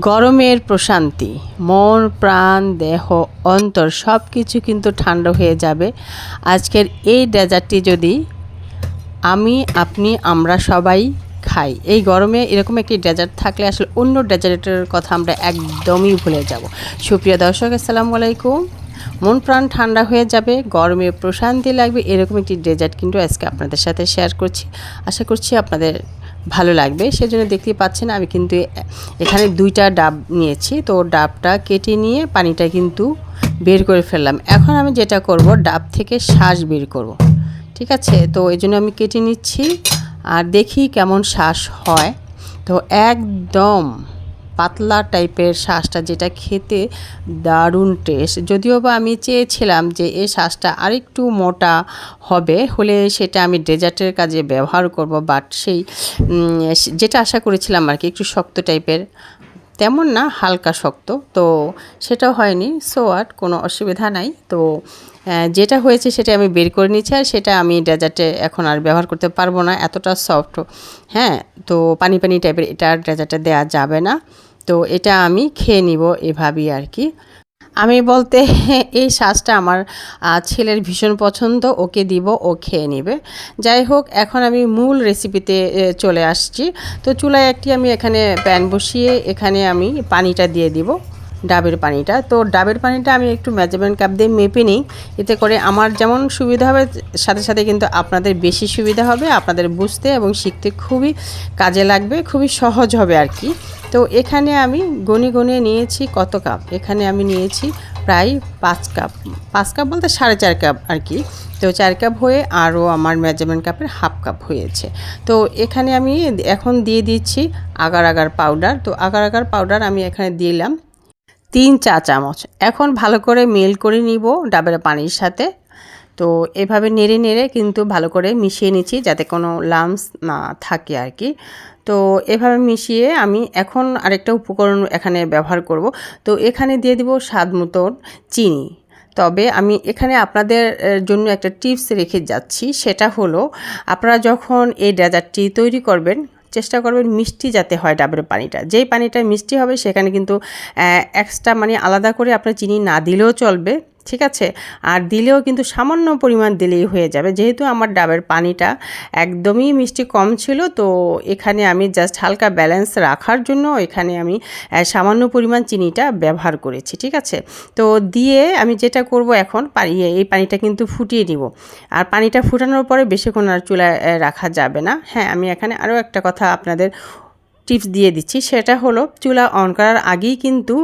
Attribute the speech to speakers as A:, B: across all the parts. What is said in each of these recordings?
A: গরমের প্রশান্তি। মন, প্রাণ, দেহ, অন্তর সব কিছু কিন্তু ঠান্ডা হয়ে যাবে। আজকের এই ডেজার্টটি যদি আমি, আপনি, আমরা সবাই খাই, এই গরমে এরকম একটি ডেজার্ট থাকলে আসলে অন্য ডেজার্টের কথা আমরা একদমই ভুলে যাব। সুপ্রিয় দর্শক, আসসালামু আলাইকুম। মন, প্রাণ ঠান্ডা হয়ে যাবে, গরমে প্রশান্তি লাগবে, এরকম একটি ডেজার্ট কিন্তু আজকে আপনাদের সাথে শেয়ার করছি। আশা করছি আপনাদের ভালো লাগবে। সেজন্য দেখতেই পাচ্ছেন আমি কিন্তু এখানে দুইটা ডাব নিয়েছি। তো ডাবটা কেটে নিয়ে পানিটা কিন্তু বের করে ফেললাম। এখন আমি যেটা করব, ডাব থেকে শ্বাস বের করব। ঠিক আছে? তো এই জন্য আমি কেটে নিচ্ছি। আর দেখি কেমন শ্বাস হয়। তো একদম পাতলা টাইপের শ্বাসটা যেটা খেতে দারুণ টেস্ট যদিও বা আমি চেয়েছিলাম যে এই শাঁসটা আরেকটু মোটা হবে, হলে সেটা আমি ডেজার্টের কাজে ব্যবহার করব বাট সেই যেটা আশা করেছিলাম আর কি, একটু শক্ত টাইপের। তেমন না, হালকা শক্ত, তো সেটাও হয়নি সো আট কোনো অসুবিধা নাই। তো যেটা হয়েছে সেটা আমি বের করে নিচ্ছি আর সেটা আমি ডেজার্টে এখন আর ব্যবহার করতে পারব না, এতটা সফট হ্যাঁ তো পানি পানি টাইপের এটা ডেজার্টে দেওয়া যাবে না। তো এটা আমি খেয়ে নিব এভাবেই আর কি। আমি বলতে এই শ্বাসটা আমার ছেলের ভীষণ পছন্দ, ওকে দিব, ও খেয়ে নেবে। যাই হোক, এখন আমি মূল রেসিপিতে চলে আসছি। তো চুলায় একটি আমি এখানে প্যান বসিয়ে এখানে আমি পানিটা দিয়ে দিব। ডাবের পানিটা। তো ডাবের পানিটা আমি একটু মেজারমেন্ট কাপ দিয়ে মেপে নিই। এতে করে আমার যেমন সুবিধা হবে, সাথে সাথে কিন্তু আপনাদের বেশি সুবিধা হবে, আপনাদের বুঝতে এবং শিখতে খুবই কাজে লাগবে, খুবই সহজ হবে আর কি। তো এখানে আমি গনে গনে নিয়েছি কত কাপ এখানে আমি নিয়েছি প্রায় পাঁচ কাপ পাঁচ কাপ বলতে সাড়ে চার কাপ আর কি। তো চার কাপ হয়ে আরও আমার মেজারমেন্ট কাপের হাফ কাপ হয়েছে। তো এখানে আমি এখন দিয়ে দিচ্ছি আগার আগার পাউডার তো আগার আগার পাউডার আমি এখানে দিলাম। তিন চা চামচ। এখন ভালো করে মেল করে নিব ডাবের পানির সাথে। তো এভাবে নেড়ে নেড়ে কিন্তু ভালো করে মিশিয়ে নিচ্ছি যাতে কোনো লামস না থাকে আর কি। তো এভাবে মিশিয়ে আমি এখন আরেকটা উপকরণ এখানে ব্যবহার করব। তো এখানে দিয়ে দিব স্বাদ মতন চিনি। তবে আমি এখানে আপনাদের জন্য একটা টিপস রেখে যাচ্ছি। সেটা হলো, আপনারা যখন এই ডেজার্টটি তৈরি করবেন চেষ্টা করবেন মিষ্টি যাতে হয় ডাবের পানিটা। যেই পানিটা মিষ্টি হবে সেখানে কিন্তু এক্সট্রা মানে আলাদা করে আপনার চিনি না দিলেও চলবে। ঠিক আছে? আর দিলেও কিন্তু সামান্য পরিমাণ দিলেই হয়ে যাবে। যেহেতু আমার ডাবের পানিটা একদমই মিষ্টি কম ছিল, তো এখানে আমি জাস্ট হালকা ব্যালেন্স রাখার জন্য এখানে আমি সামান্য পরিমাণ চিনিটা ব্যবহার করেছি, ঠিক আছে? তো দিয়ে আমি যেটা করব এখন, পানি, এই পানিটা কিন্তু ফুটিয়ে নিব। আর পানিটা ফুটানোর পরে বেশিক্ষণ আর চুলায় রাখা যাবে না। হ্যাঁ আমি এখানে আরও একটা কথা আপনাদের টিপস দিয়ে দিচ্ছি। সেটা হলো, চুলা অন করার আগেই কিন্তু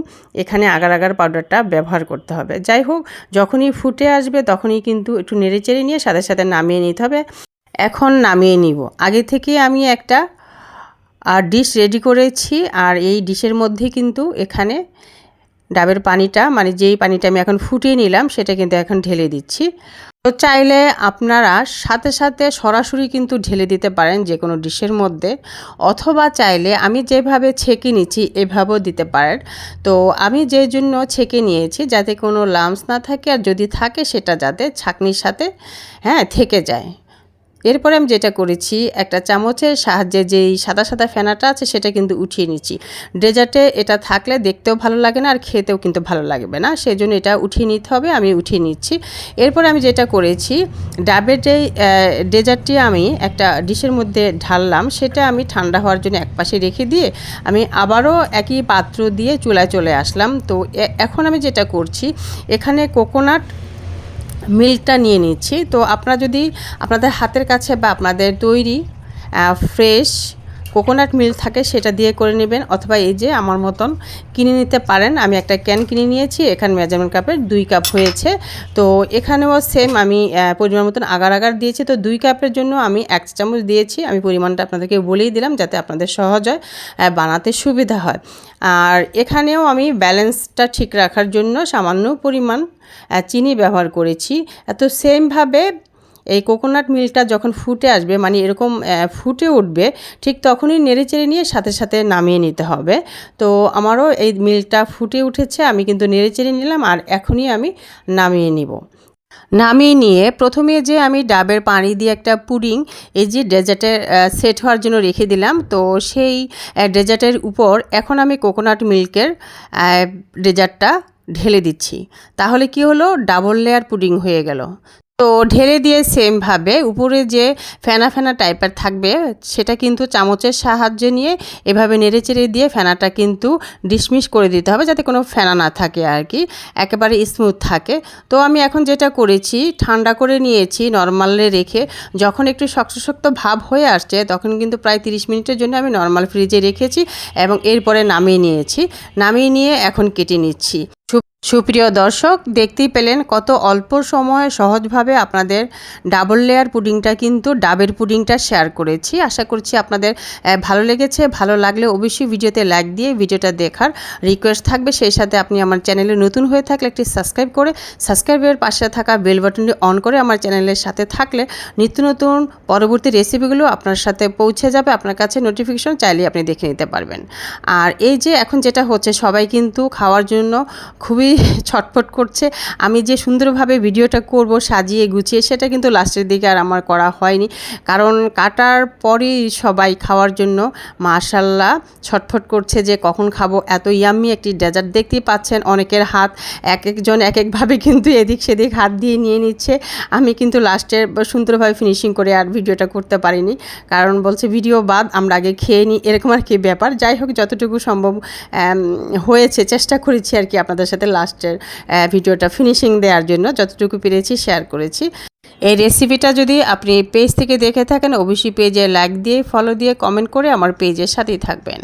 A: এখানে আগার আগার পাউডারটা ব্যবহার করতে হবে। যাই হোক, যখনই ফুটে আসবে তখনই কিন্তু একটু নেড়ে চেড়ে নিয়ে সাথে সাথে নামিয়ে নিতে হবে। এখন নামিয়ে নিব। আগে থেকে আমি একটা আর ডিশ রেডি করেছি আর এই ডিশের মধ্যে কিন্তু এখানে ডাবের পানিটা মানে যেই পানিটা আমি এখন ফুটিয়ে নিলাম সেটা কিন্তু এখন ঢেলে দিচ্ছি। তো চাইলে আপনারা সাথে সাথে সরাসরি কিন্তু ঢেলে দিতে পারেন যে কোনো ডিশের মধ্যে, অথবা চাইলে আমি যেভাবে ছেঁকে নিচ্ছি এভাবেও দিতে পারেন। তো আমি যে জন্য ছেঁকে নিয়েছি যাতে কোনো লামস না থাকে আর যদি থাকে সেটা যাতে ছাকনির সাথে হ্যাঁ থেকে যায়। এরপরে আমি যেটা করেছি, একটা চামচের সাহায্যে যেই সাদা সাদা ফেনাটা আছে সেটা কিন্তু উঠিয়ে নিচ্ছি। ডেজার্টে এটা থাকলে দেখতেও ভালো লাগে না আর খেতেও কিন্তু ভালো লাগবে না সেই জন্য এটা উঠিয়ে নিতে হবে, আমি উঠিয়ে নিচ্ছি। এরপরে আমি যেটা করেছি, ডাবের যে ডেজার্টটি আমি একটা ডিশের মধ্যে ঢাললাম, সেটা আমি ঠান্ডা হওয়ার জন্য একপাশে রেখে দিয়ে আমি আবারও একই পাত্র দিয়ে চুলায় চলে আসলাম। তো এখন আমি যেটা করছি, এখানে কোকোনাট মিল্কটা নিয়ে নিচ্ছি। তো আপনারা যদি আপনাদের হাতের কাছে বা আপনাদের তৈরি ফ্রেশ কোকোনাট মিল্ক থাকে সেটা দিয়ে করে নেবেন, অথবা এই যে আমার মতন কিনে নিতে পারেন। আমি একটা ক্যান কিনে নিয়েছি, এখানে মেজারমেন্ট কাপের দুই কাপ হয়েছে। তো এখানেও সেম আমি পরিমাণ মতন আগার আগার দিয়েছি। তো দুই কাপের জন্য আমি এক চামচ দিয়েছি। আমি পরিমাণটা আপনাদেরকে বলেই দিলাম যাতে আপনাদের সহজ হয় বানাতে সুবিধা হয়। আর এখানেও আমি ব্যালেন্সটা ঠিক রাখার জন্য সামান্য পরিমাণ চিনি ব্যবহার করেছি। এত সেমভাবে এই কোকোনাট মিল্কটা যখন ফুটে আসবে মানে এরকম ফুটে উঠবে, ঠিক তখনই নেড়ে চেড়ে নিয়ে সাথে সাথে নামিয়ে নিতে হবে। তো আমারও এই মিল্কটা ফুটে উঠেছে, আমি কিন্তু নেড়ে চেড়ে নিলাম আর এখনই আমি নামিয়ে নিব। নামিয়ে নিয়ে প্রথমে যে আমি ডাবের পানি দিয়ে একটা পুডিং, এই যে ডেজার্টের সেট হওয়ার জন্য রেখে দিলাম, তো সেই ডেজার্টের উপর এখন আমি কোকোনাট মিল্কের ডেজার্টটা ঢেলে দিচ্ছি। তাহলে কি হলো? ডাবল লেয়ার পুডিং হয়ে গেল। তো ঢেলে দিয়ে সেমভাবে উপরে যে ফেনা ফেনা টাইপের থাকবে, সেটা কিন্তু চামচের সাহায্যে নিয়ে এভাবে নেড়ে চেড়ে দিয়ে ফেনাটা কিন্তু ডিসমিস করে দিতে হবে যাতে কোনো ফেনা না থাকে আর কি, একেবারে স্মুথ থাকে। তো আমি এখন যেটা করেছি, ঠান্ডা করে নিয়েছি নর্মালে রেখে যখন একটু শক্ত শক্ত ভাব হয়ে আসছে, তখন কিন্তু প্রায় তিরিশ মিনিটের জন্য আমি নর্মাল ফ্রিজে রেখেছি এবং এরপরে নামিয়ে নিয়েছি। নামিয়ে নিয়ে এখন কেটে নিচ্ছি। সুপ্রিয় দর্শক, দেখতেই পেলেন কত অল্প সময়ে সহজভাবে আপনাদের ডাবল লেয়ার পুডিংটা কিন্তু ডাবের পুডিংটা শেয়ার করেছি। আশা করছি আপনাদের ভালো লেগেছে, ভালো লাগলে অবশ্যই ভিডিওতে লাইক দিয়ে ভিডিওটা দেখার রিকোয়েস্ট থাকবে। সেই সাথে আপনি আমার চ্যানেলে নতুন হয়ে থাকলে একটি সাবস্ক্রাইব করে সাবস্ক্রাইবের পাশে থাকা বেল বাটনটি অন করে আমার চ্যানেলের সাথে থাকলে নিত্য নতুন পরবর্তী রেসিপিগুলো আপনার সাথে পৌঁছে যাবে, আপনার কাছে নোটিফিকেশন চাইলে আপনি দেখে নিতে পারবেন। আর এই যে এখন যেটা হচ্ছে, সবাই কিন্তু খাওয়ার জন্য খুবই ছটফট করছে। আমি যে সুন্দরভাবে ভিডিওটা করব, সাজিয়ে গুছিয়ে, সেটা কিন্তু লাস্টের দিকে আর আমার করা হয়নি। কারণ কাটার পরেই সবাই খাওয়ার জন্য মাশাল্লাহ ছটফট করছে যে কখন খাব। এত ইয়াম্মি একটি ডেজার্ট দেখতেই পাচ্ছেন অনেকের হাত। এক একজন এক একভাবে কিন্তু এদিক সেদিক হাত দিয়ে নিয়ে নিচ্ছে। আমি কিন্তু লাস্টের সুন্দরভাবে ফিনিশিং করে আর ভিডিওটা করতে পারিনি। কারণ বলছে, ভিডিও বাদ, আমরা আগে খেয়ে নিই। এরকম আর কি ব্যাপার। যাই হোক, যতটুকু সম্ভব হয়েছে। চেষ্টা করেছি আর কি আপনাদের সাথে লাস্টের ভিডিওটা ফিনিশিং দেওয়ার জন্য যতটুকু পেরেছি শেয়ার করেছি। এই রেসিপিটা যদি আপনি পেজ থেকে দেখে থাকেন, অবশ্যই পেজে লাইক দিয়ে ফলো দিয়ে কমেন্ট করে আমার পেজের সাথেই থাকবেন।